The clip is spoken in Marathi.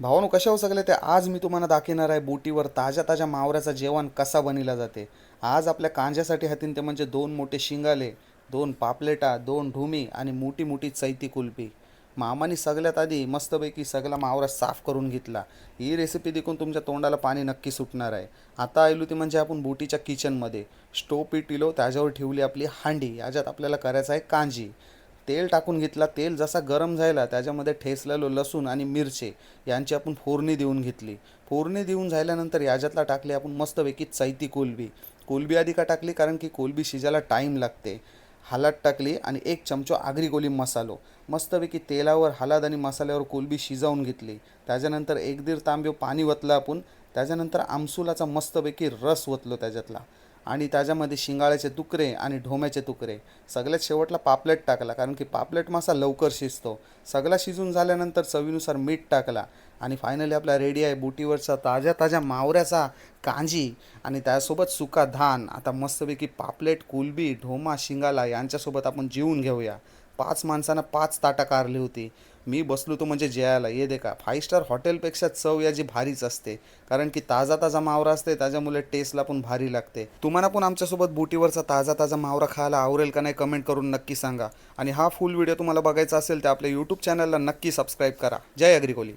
भावानो कशा होऊ शकले ते आज मी तुम्हाला दाखवणार आहे बोटीवर ताज्या ताज्या मावऱ्याचं जेवण कसा बनविला जाते. आज आपल्या कांज्यासाठी हातीन ते म्हणजे दोन मोठे शिंगाले दोन पापलेटा दोन ढुमी आणि मोठी मोठी चैती कुल्फी. मामाने सगळ्यात आधी मस्तपैकी सगळा मावरा साफ करून घेतला. ही रेसिपी देखून तुमच्या तोंडाला पाणी नक्की सुटणार आहे. आता आलो ती म्हणजे आपण बोटीच्या किचनमध्ये स्टोव पिटिलो त्याच्यावर ठेवली आपली हांडी याच्यात आपल्याला करायचं आहे कांजी. तेल टाकून घेतला तेल जसा गरम झाला त्याच्यामध्ये ठेसलेलो लसूण आणि मिरचे यांची आपण फोडणी देऊन घेतली. फोडणी देऊन झाल्यानंतर याच्यातला टाकली आपण मस्तपैकी चैती कोलबी. कोलबी आधी का टाकली? कारण की कोलबी शिजायला टाईम लागते. हालात टाकली आणि एक चमचो आगरी कोली मसालो. मस्तपैकी तेलावर हालाद आणि मसाल्यावर कोलबी शिजवून घेतली. त्याच्यानंतर एक दीड तांब्यो पाणी वतलं आपण. त्याच्यानंतर आमसुलाचा मस्तपैकी रस वतलो त्याच्यातला. आणि त्याच्यामध्ये शिंगाळ्याचे तुकडे आणि ढोम्याचे तुकडे. सगळ्यात शेवटला पापलेट टाकला कारण की पापलेट मासा लवकर शिजतो. सगळा शिजून झाल्यानंतर चवीनुसार मीठ टाकला आणि फायनली आपला रेडी आहे बुटीवरचा ताज्या ताज्या मावऱ्याचा कांजी आणि त्यासोबत सुका धान. आता मस्तपैकी पापलेट कुलबी ढोमा शिंगाला यांच्यासोबत आपण जेवून घेऊया. पाच माणसांना पाच ताटा कारली होती. मी बसलो तो म्हणजे जेवायला. ये देखा फाईव्ह स्टार हॉटेलपेक्षा चव याची भारीच असते. कारण की ताजा ताजा मावरा असते त्याच्यामुळे टेस्टला पण भारी लागते. तुम्हाला पण आमच्यासोबत बोटीवरचा ताजा ताजा मावरा खायला आवडेल का नाही कमेंट करून नक्की सांगा. आणि हा फुल व्हिडिओ तुम्हाला बघायचा असेल तर आपल्या यूट्यूब चॅनलला नक्की सबस्क्राईब करा. जय अग्रिकोली.